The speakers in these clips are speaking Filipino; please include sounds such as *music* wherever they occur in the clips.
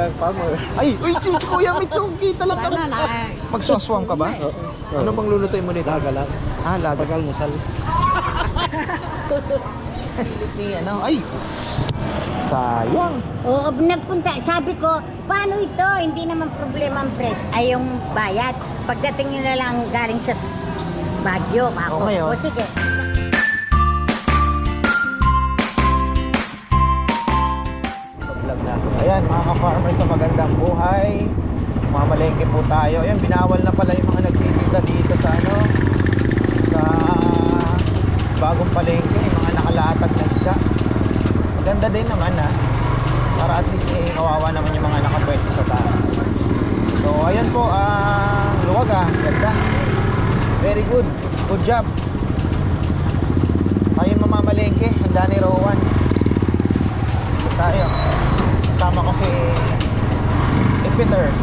kang farmer. Ay, uy, si Kuya Mitsuki, kita lang kami. Wala na. Magswaswang ka ba? Ano bang lulutuin mo nito? Daga lang. Ah, laga. Pag-almusal. *laughs* Ni ano, ay. Sayang. Oo, nagpunta. Sabi ko, paano ito? Hindi naman problema ang press. Ay, yung bayad. Pagdating nila lang galing sa s- Baguio. Ako, Oo, ngayon. o sige. Ayan, mga ka-farmers sa magandang buhay. Mamalengke po tayo. Ayan, binawal na pala yung mga nagtitinda dito sa ano, sa bagong palengke, yung mga nakalatag na isda. Maganda din naman ha. Para at least eh, kawawa naman yung mga nakapwesto sa taas. So, ayan po, ah, luwag ah, ganda. Very good. Good job. Tayo mamamalengke, handa ni Rowan. Tayo. Kasama ko si Peters.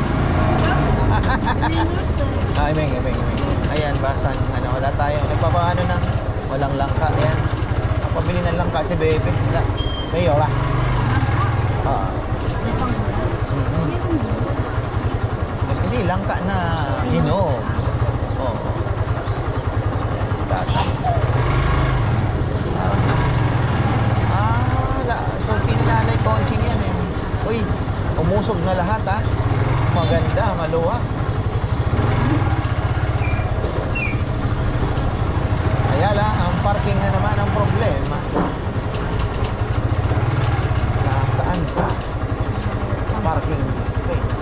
ah, imeng, imeng, imeng. Ayan, basan. Ano, wala tayo. Nagpapaano ng walang langka. Ayan. Ang pabili ng langka si Bebe. Wala. Mayo ka. Ah. Mhm. Hindi, langka na hinog. Oo. Si tatay. Ah, la, so pinanay konching yan eh. Uy, umusog na lahat ah. Maganda, maluwag. Kaya lang, ang parking na naman ang problema. Nasaan ka? Parking space.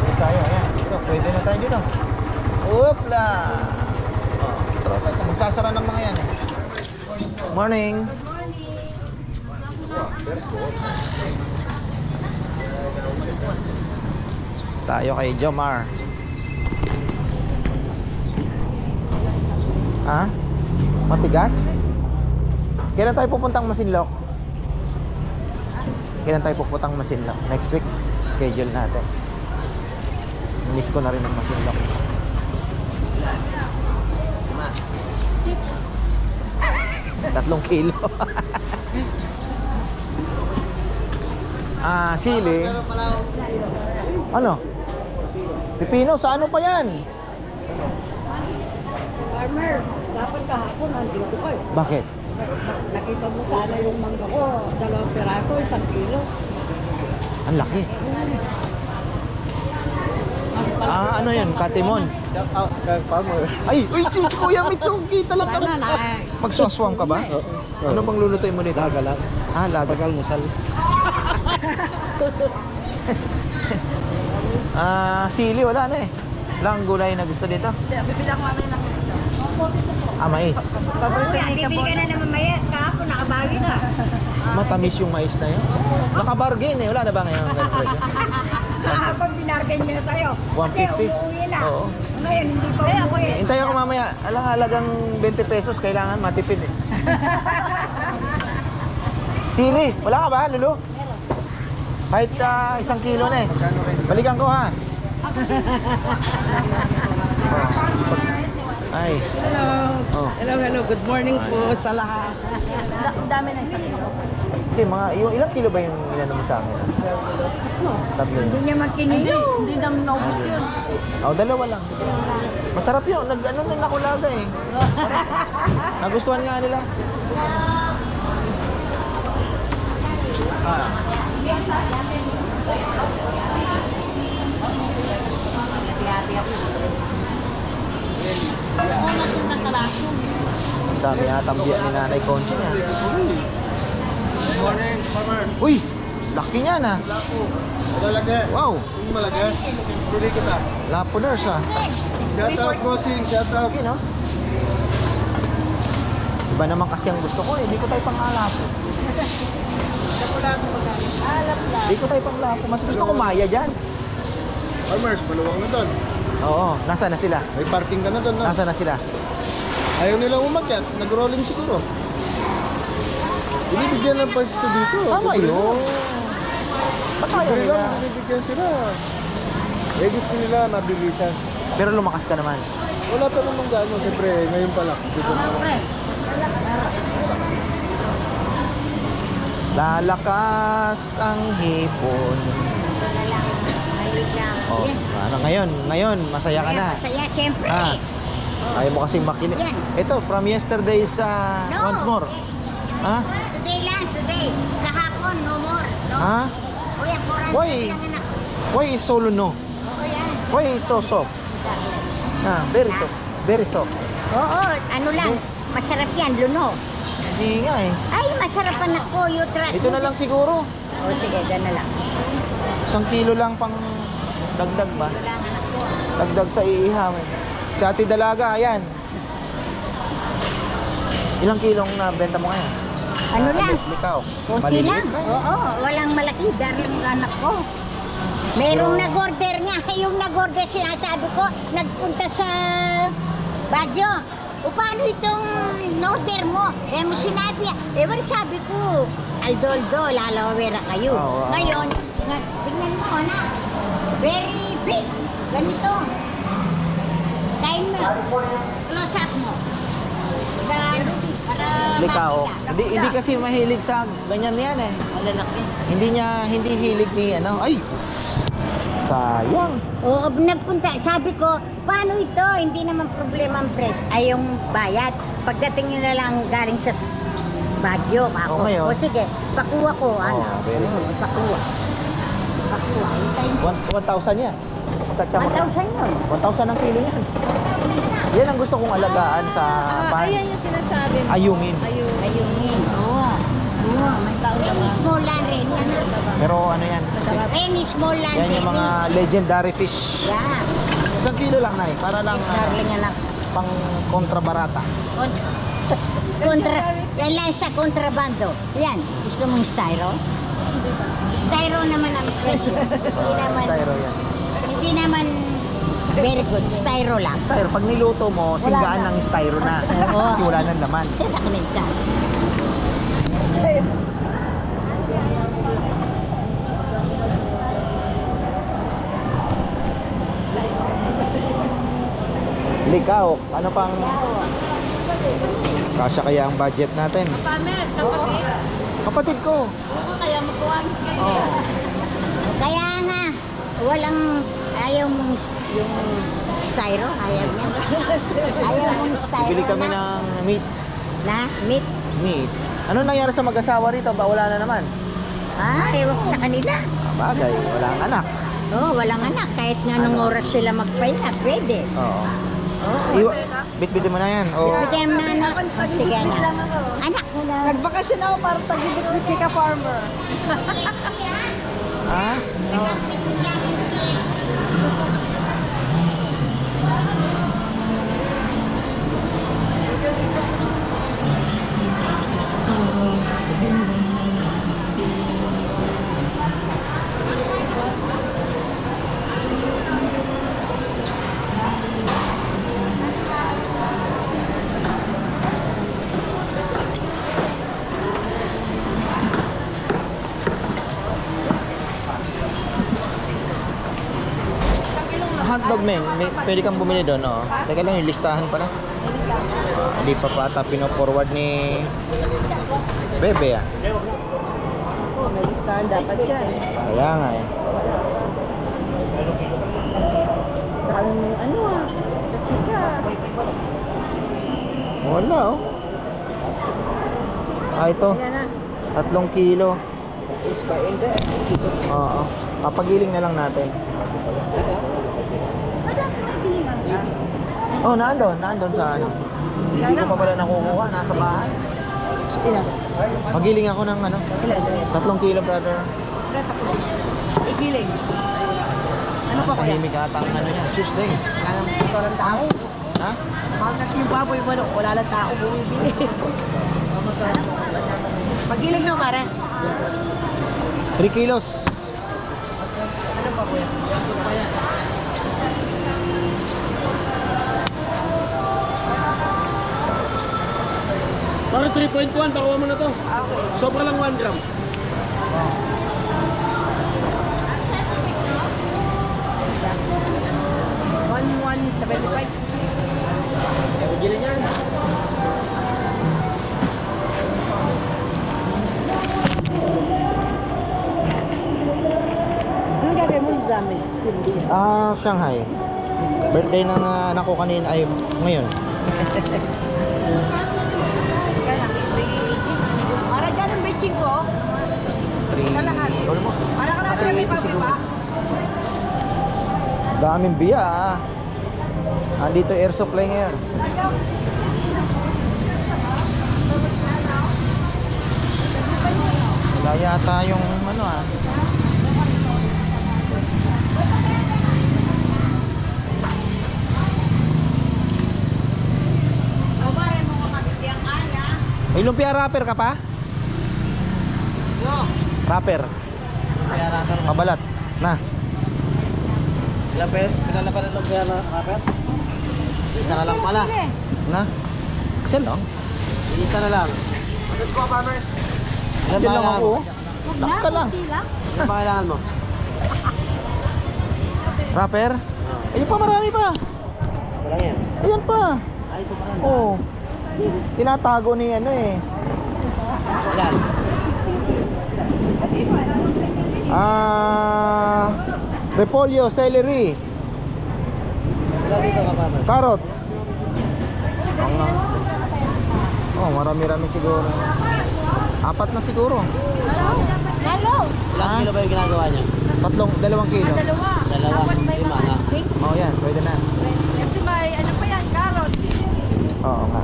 Dito tayo, ayan. Dito, pwede na tayo dito. Upla! Oh, ito. Magsasara ng mga yan eh. Morning. Tayo kay Jomar. Ha? Matigas? Kailan tayo pupuntang Masinloc? Kailan tayo pupuntang Masinloc? Next week? Schedule natin. Miss ko na rin ang Masinloc. Tatlong kilo. *laughs* ah, sili. Ano? Pipino, sa ano pa yan? Farmer, dapat kahapon nandito ka eh. Bakit? Nakita mo sana yung mangga ko, dalawang piraso, isang kilo. Ang laki. Ah, ano yan? Katimon. Shout out kang farmer. Ay, uy, si Kuya Mitsuki, kita lang kami. Wala na. Magswaswang ka ba? Ano bang lulutuin mo nito? Daga lang. Ah, laga. Pag-almusal. *laughs* Ah, sili, wala na eh. Wala kang gulay na gusto dito? Bibila ko mamaya ng Ah, mais. Kuya, bibili ka na naman mayat. Kahapon, nakabawi ka. *laughs* Matamis yung mais na yun. Nakabargain eh. Wala na ba ngayon ang presyo? *laughs* Kahapon, binargan niya sa'yo. Kasi 150. umuwi na. Oo. Ngayon, hindi pa umuwi. Hintay ako mamaya. Alang halagang 20 pesos. Kailangan matipid eh. *laughs* Sili, wala ka ba, Lulu? Kahit ah, isang kilo na eh. Balikan ko ha. *laughs* Ay. Hello. Oh. Hello, hello. Good morning po sa lahat. Ang dami na isang kilo. Hindi, mga, yung ilang kilo ba yung inano mo sa akin? Tatlo. Hindi niya magkinilo. Hindi namin naubos yun. Oh, dalawa lang. Masarap yun. Nag, ano na nakulaga eh. *laughs* Nagustuhan nga nila. Ah. Ang dami yata biya ni Nanay Conchi niya. Morning, farmer. Uy! Laki niya na. Lagi? Wow! Malagi? Pili kita. Lapuners ah. Shout out, bossing. Shout out. Okay, no? Iba naman kasi ang gusto ko eh. Hindi ko tayo pang alapo. Hindi ko tayo pang lapo. Mas gusto ko maya dyan. Farmers, maluwang na doon. Oo. Nasa na sila? May parking ka na doon. No? Nasa na sila? Ayaw nilang umakyat. Nag-rolling siguro. Binibigyan ng pwesto dito. Tama Libre yun. Ba't ayaw Libre nila? lang, binibigyan sila. Eh gusto nila mabilisan. Pero lumakas ka naman. Wala pa namang gaano. Siyempre, ngayon pa lang. Dito na lang. Lalakas ang hipon. Lang. Oh, Yan. ano ngayon? Ngayon, masaya ka na. Masaya, siyempre. Ah. Ayaw mo kasi makinig. Yan. Ito, from yesterday sa No. once more. Eh, Ha? Today lang, today. Kahapon, no more. No. Ha? Kuya, kurang Why? Why is solo no? Oo, yan. Why is so soft? Ah, very soft. Very soft. Oo, ano lang. Masarap yan, luno. Hindi nga eh. Ay, masarap anak ko. You trust Ito na lang siguro. O, sige, dyan na lang. Isang kilo lang pang dagdag ba? Dagdag sa iihaw. eh. Sa ati dalaga, ayan. Ilang kilong na benta mo ngayon? Ano Ah, lang? li- Likaw. Kunti Maliliit lang. na. Oo, walang malaki. Darling anak ko. Merong nag-order nga. *laughs* Yung nag-order sinasabi ko, nagpunta sa Baguio. O paano itong order mo? Eh mo sinabi, eh wala sabi ko, Aldoldo, lalawera kayo. Oo, oo. Ngayon, nga, tingnan mo na, very big. Ganito. Kain mo. Close up mo. Sa, para Likaw. makita. Hindi, hindi kasi mahilig sa ganyan yan eh. Malalaki. Hindi niya, hindi hilig ni ano. Ay! Sayang. Oo, nagpunta. Sabi ko, paano ito? Hindi naman problema ang press. Ay, yung bayad. Pagdating nyo na lang galing sa s- s- Baguio. Ako. O, ngayon? O sige, pakuha ko. Ano? very good. Oo, Pakuha. Pakuha. Hintayin ko. One- 1,000 yan. Pagkatsa mo. 1,000 yun. 1,000 ang kilo yan. Yan ang gusto kong alagaan sa Ah, pan. ayan yung sinasabi mo. Ayungin. Ayun. Ayungin. Oo. Oo. May Renny Small Land, Renny. Ano? Pero ano yan? Small Land, yan yung mga legendary fish. Yan. Isang kilo lang na Para lang Yes, ano, anak. pang kontrabarata. Kontra. *laughs* Kontra. Yan lang sa kontrabando. Yan. Gusto mong styro? Styro naman ang presyo. Hindi naman, Styro yan. hindi naman very good. Styro lang. Styro, pag niluto mo, singgaan ng styro na. *laughs* Oo. Kasi wala nang laman. Yan ako nagka. Likaw, ano pang kasya kaya ang budget natin? Pamer, kapatid. Kapatid ko. Oo, kaya. Oh. Kaya nga, walang, ayaw mong yung styro. Ayaw niya. *laughs* Ayaw mong styro Bili kami na. ng meat. Na, meat. Meat. Ano nangyari sa mag-asawa rito? Ba wala na naman? Ah, ewan ko sa kanila. Ah, Bagay, wala ang anak. Oo, oh, walang anak. Kahit nga nung oras sila mag-file, pwede. Oo. Oo. Iwa, bit-bitin mo na yan. O, Bigyan mo na anak. Oh, sige na. Anak na. Nagbakasyon ako para tagibit-bit ka farmer. ah? Hotdog men, may, pwede kang bumili doon, oo. Teka lang, yung listahan pala. Hindi pa pata pino-forward ni Bebe ah. Oo, may listahan dapat yan. Kaya nga eh. Ang ano ah, chika. Wala oh. Ah, ito. Tatlong kilo. Oo. Papagiling na lang natin. Oh, naandun. Naandun sa ano. Hindi ko pa pala nakukuha. Nasa bahay. Magiling ako ng ano. Tatlong kilo, brother. Igiling. Ano pa kuya? Tahimik ata ang ano niya. Tuesday. Alam mo, ito lang tao. Ha? Kasi yung baboy manok, wala lang tao bumibili. *laughs* Pagiling na pare. 3 kilos. Ano pa kuya? Para 3.1, pakuha mo na to. Okay. Sobra lang 1 gram. One, one, 75. Pagigil na yan. Anong gagawin mo yung dami? Ah, Shanghai. Birthday ng ah, anak ko kanina ay ngayon. *laughs* may pababa. Daming biya ah. Andito air supply ngayon. Wala yata yung ano ah. May lumpia wrapper ka pa? Wrapper. Pabalat. Na. Lapet, pinala pa ng lumpia na rapper? Isa na lang pala. Na. Isa lang. Isa na lang. Let's go. Ilan ba lang ako. mo? oh. Lakas ka lang. Ilan ba kailangan mo? Rapper? Ayun pa, marami pa. Wala yan. Ayan pa. Ay, ito pa. Oo. Tinatago ni ano eh. Ilan? Ah, repolyo, celery, carrots. Oh, marami-rami siguro. Apat na siguro. Lalo. Ilang Ah? kilo ba yung ginagawa niya? Tatlong, dalawang kilo. Dalawa. Dalawa. Lima na. Oo, yan. Pwede na. Kasi may ano pa yan, carrot. Oo nga.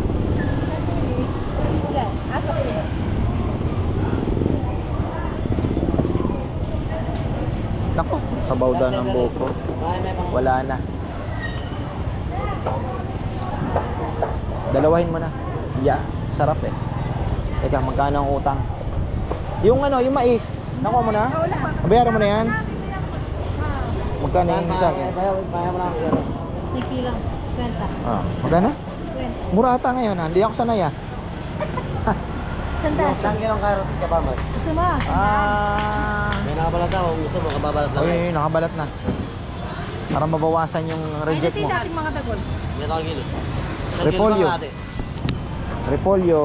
Nako, sabaw daw ng buko. Wala na. Dalawahin mo na. Yeah, sarap eh. Teka, magkano ang utang? Yung ano, yung mais. Nakuha mo na? Bayaran mo na yan? Magkano yung sa akin? Sige lang. Ah, magkano? Kwenta. Mura ata ngayon ha. Hindi ako sanay ah. Sandal. Ilang kilong carrots ka, farmers? Gusto mo? Ah. May nakabalat ako. Kung gusto mo, kababalat lang. Ay, nakabalat na. Para mabawasan yung reject mo. dating mga tagol. May. Ilang Repolyo. ba? Repolyo.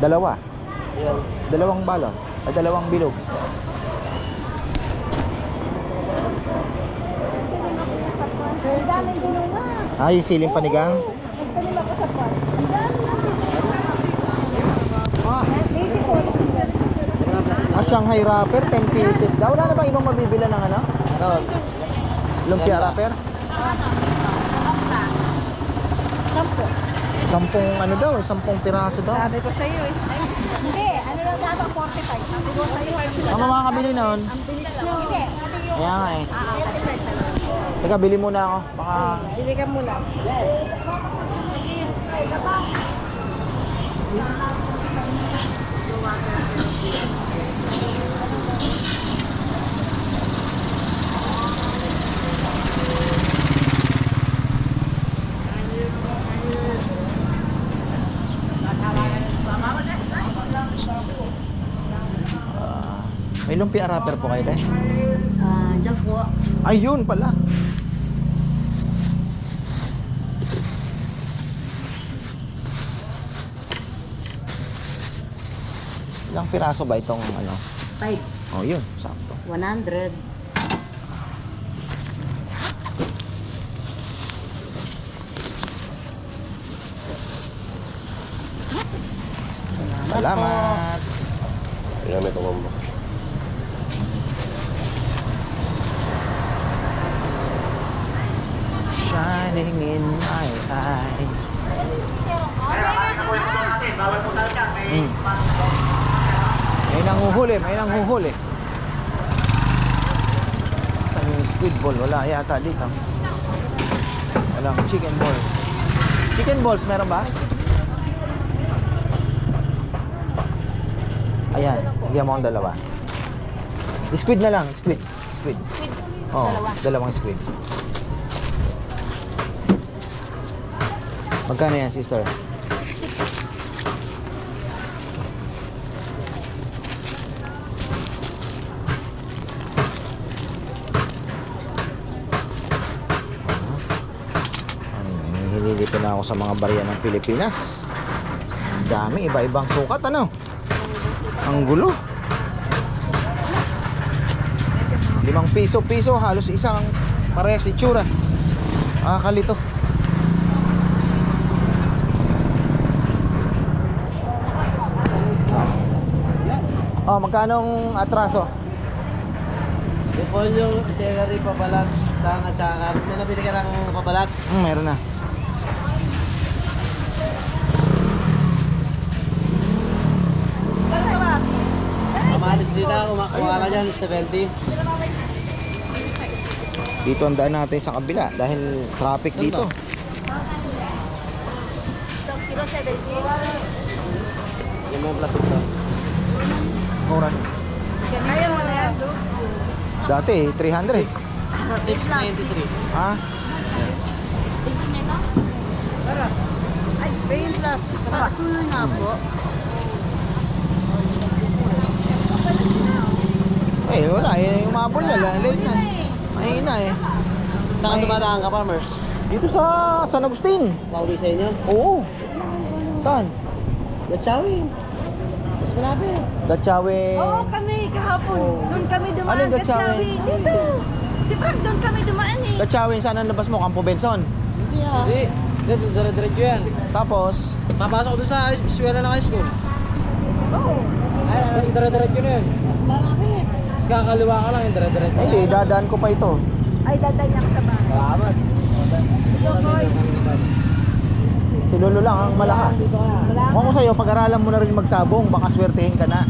Dalawa. Ilan? Dalawang balon. Ay, dalawang bilog. Na. Ah, yung siling panigang. Nagtanim ako sa pan. Ang dami natin. Ah, Shanghai wrapper, 10 pieces daw. Wala na bang ibang mabibila ng ano? Meron. Lumpia wrapper? Sampo. Sampung ano daw, sampung piraso daw. Sabi ko sa iyo eh. Hindi, ano lang dapat 45. Sabi ko sa iyo. Ano makakabili noon? Ang bilis nyo. Hindi. Kaya nga eh. Teka, bili muna ako. Baka... Bili ka muna. ah, may lumpia wrapper po kayo, te? Ah, dyan po. Ayun pala. Ilang piraso ba itong ano? 5. Oh, yun. Sakto. 100. Salamat. Ilan may tumamba? Shining in my eyes. Mm. May nanguhuli, may nanguhuli. Saan yung squid ball? Wala yata dito. Walang chicken ball. Chicken balls meron ba? Ayan, bigyan mo akong dalawa. Squid na lang, squid. Squid. Squid. Oo, Dalawa. dalawang squid. Magkano yan, sister? Hinilito na ako sa mga barya ng Pilipinas. Ang dami, iba-ibang sukat, ano? Ang gulo. Limang piso piso halos isang parehas itsura. Nakakalito. Oh, magkano ang atraso? Ipon yung celery pabalat sa at saka carrot. May nabili ka ng pabalat. Hmm, meron na. Kamalis dito, kumakuha ka dyan, 70. Dito ang daan natin sa kabila dahil traffic dito. Yung mga plastic to. Mura. Dati 300. 693. Ha? Ay, pain plastic. Pasuyo na po. Eh, wala. Eh, umabol na. la- Late na. Mahina eh. Saan ka dumadaan ka, farmers? Dito sa San Agustin. Pauwi sa inyo? Oo. Saan? Gatsawi. Mas malapit. Gatchawe. Oo, kami kahapon. Doon kami dumaan. Anong Gatchawe? Dito. Si Frank, doon kami dumaan eh. Gatchawe, saan ang labas mo? Campo Benson. Hindi ah. Hindi. Dito, dire-diretso yan. Tapos, Papasok doon sa eskwela ng high school. Oo. Ay, ay, dire-diretso na yun. Mas malapit. Mas kakaliwa ka lang, yung dire-diretso. eh, hindi, dadaan ko pa ito. Ay, dadanyak sa bahay. Salamat. Si Lolo lang ang malakas. Kung ako sa'yo, pag-aralan mo na rin magsabong, baka swertehin ka na.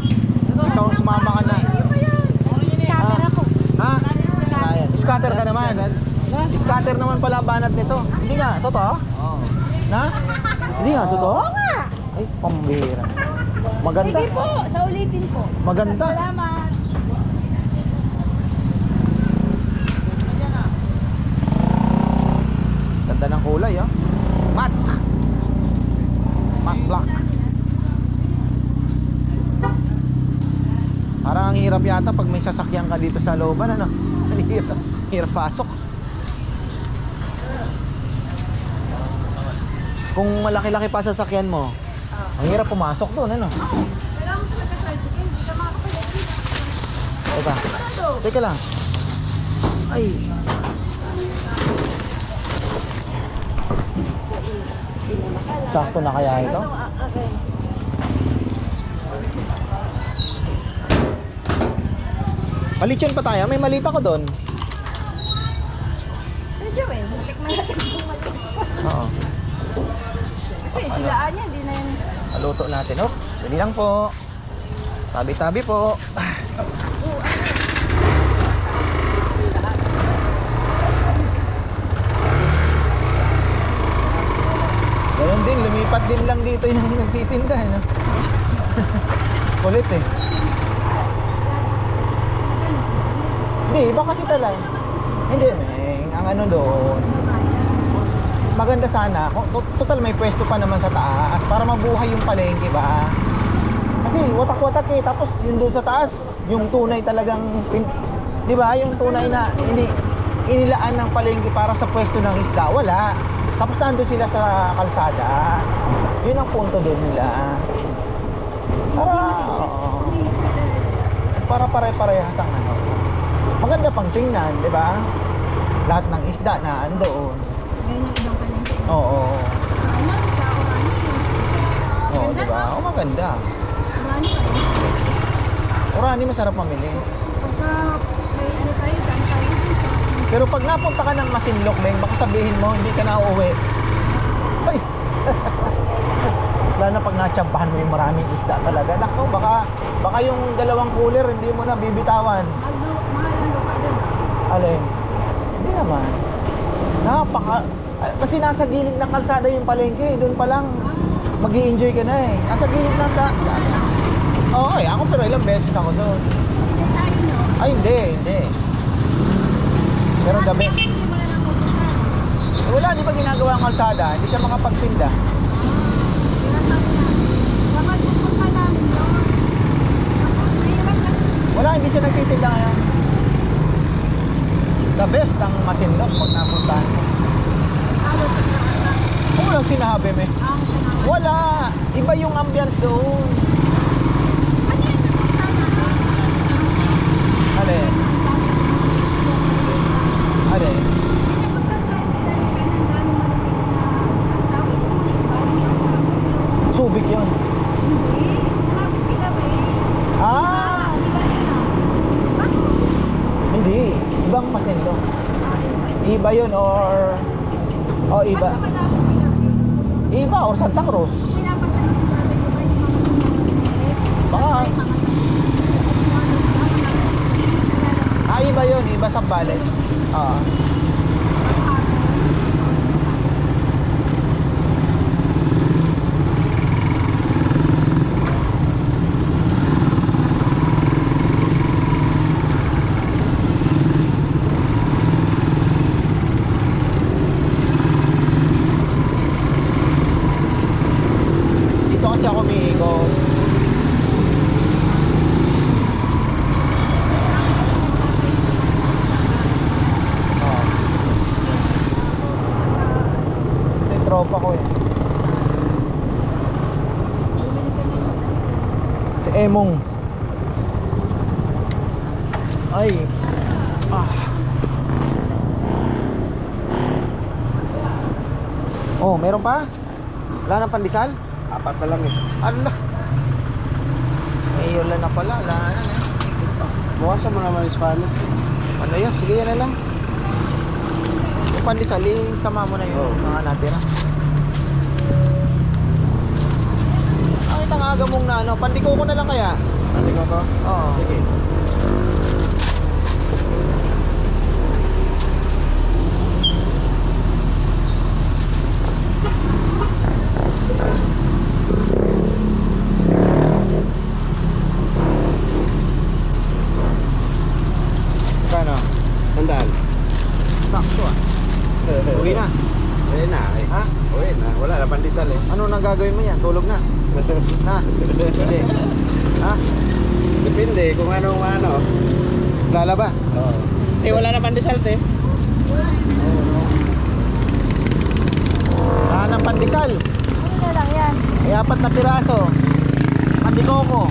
Ikaw ang sumama ka na. Scatter ako. Ha? Scatter ka naman. Scatter naman pala banat nito. Hindi nga, totoo? Oo. Na? Hindi nga, totoo? Oo nga. Ay, pambira. Maganda. Sige po, sa ulitin po. Maganda. Salamat. Ganda ng kulay, oh. Matte. Matte black. Parang ang hirap yata pag may sasakyan ka dito sa looban, ano? *laughs* Ang hirap, hirap pasok. Kung malaki-laki pa sasakyan mo, ang hirap pumasok doon, ano? Teka. Teka lang. Ay. Sakto na kaya ito? Malityon pa tayo. May malita ko doon. Medyo eh, matikman natin kung mali. Oo. Kasi silaan niya, hindi na yun. Paluto natin. Oh, dali lang po. Tabi-tabi po. Ganun din, lumipat din lang dito yung *laughs* nagtitinda. No? *laughs* Kulit eh. Hindi, iba kasi talaga. Hindi. Ang ano doon, maganda sana. Total may pwesto pa naman sa taas para mabuhay yung palengke ba? Kasi watak-watak eh. Tapos yung doon sa taas, yung tunay talagang, di ba? Yung tunay na hindi inilaan ng palengke para sa pwesto ng isda. Wala. Tapos nandun sila sa kalsada. Yun ang punto doon nila. Para, para pare-parehas ang ano. Maganda pang tingnan, di ba? Lahat ng isda na andoon. Ngayon Oo. Ano. Oo, di ba? Oo, maganda. Orani masarap mamili. Ano. Pero pag napunta ka ng Masinlok, Meng, baka sabihin mo, hindi ka na uuwi. Ay! *laughs* Lalo na pag natsambahan mo yung maraming isda talaga. Nako, baka, baka yung dalawang cooler, hindi mo na bibitawan. Lupa dun. Alin? Hindi naman. Napaka... ah, Kasi nasa gilid ng kalsada yung palengke. Doon pa lang, mag enjoy ka na eh. Nasa gilid ng da- Oo, eh. Ako pero ilang beses ako doon. Ay, hindi, hindi. Pero the best. Wala, di ba ginagawa ang kalsada? Hindi siya makapagtinda. Wala, hindi siya nagtitinda ngayon. The best ang masinlok pag napuntahan mo. Walang sinabi, me. Wala. Iba yung ambience doon. Alin? Pasendo. Iba yun or... Oh, iba. Iba or Santa Cruz. Baka. Ah, iba yun. Iba sa Bales. Ah. Dito kasi ako umiikot. Oo. Ito yung tropa ko eh. Si Emong. Ay. Ah. Oh, meron pa? Nang pandesal? Apat na lang eh. Ano na? Ngayon lang na pala, wala na eh. Bukasan mo naman yung Spanish. Ano yun? Sige yan na lang. Yung pandesal, sama mo na yun. Oo. Mga natira. Ay, tangaga mong na ano. Pandiko ko na lang kaya. Ano ko? Oo. Sige. Kano? Sandaan. Sakto ah. Uwi na. Uwi na eh. Ha? Uwi na. Wala na pandesal eh. Ano nang gagawin mo yan? Tulog na. *laughs* Na? Hindi. Ha? Depende kung anong ano. Lalaba? Oo. Eh wala na pandesal te. Wala ng pandesal. Ano na lang yan? May apat na piraso. Pandikoko.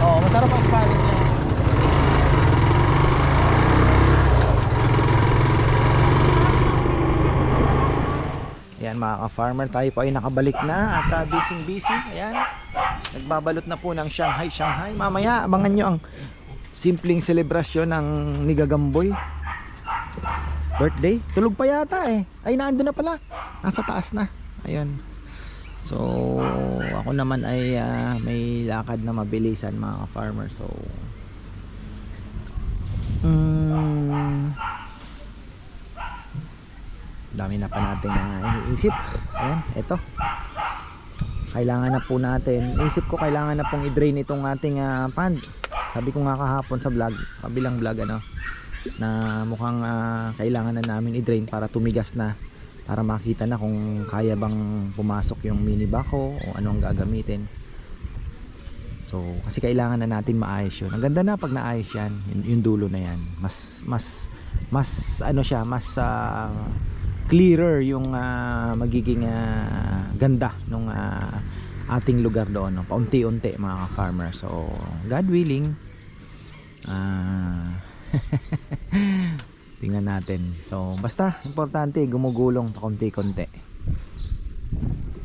Oo, masarap ang Spanish niya. Ayan mga ka-farmer, tayo po ay nakabalik na at uh, busy busy. Ayan. Nagbabalot na po ng Shanghai, Shanghai. Mamaya, abangan nyo ang simpleng selebrasyon ng Nigagamboy. Birthday. Tulog pa yata eh. Ay, naando na pala. Nasa taas na. Ayun. So, ako naman ay ah, may lakad na mabilisan mga ka-farmer. So, mm, dami na pa natin na iniisip. Ayan, eto. Kailangan na po natin. Isip ko kailangan na pong i-drain itong ating ah, pond. Sabi ko nga kahapon sa vlog, kabilang vlog ano, na mukhang ah, kailangan na namin i-drain para tumigas na para makita na kung kaya bang pumasok yung mini backhoe o ano ang gagamitin. So, kasi kailangan na natin maayos yun. Ang ganda na pag naayos yan, yung, yung dulo na yan. Mas, mas, mas, ano siya, mas ah, clearer yung ah, magiging ah, ganda nung ah, ating lugar doon. No? Paunti-unti mga farmer. So, God willing, ah, *laughs* tingnan natin. So, basta, importante, gumugulong pa konti-konti.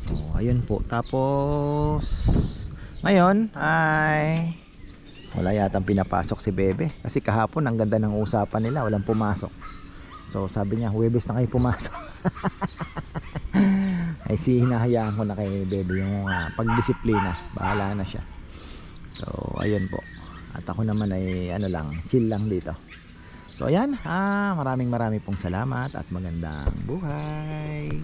So, ayun po. Tapos, ngayon ay wala yatang pinapasok si Bebe kasi kahapon ang ganda ng usapan nila walang pumasok so sabi niya Huwebes na kayo pumasok. *laughs* Ay si hinahayaan ko na kay Bebe yung uh, pagdisiplina. Bahala na siya. So ayun po. At ako naman ay ano lang chill lang dito. So ayan. Ah, maraming maraming pong salamat at magandang buhay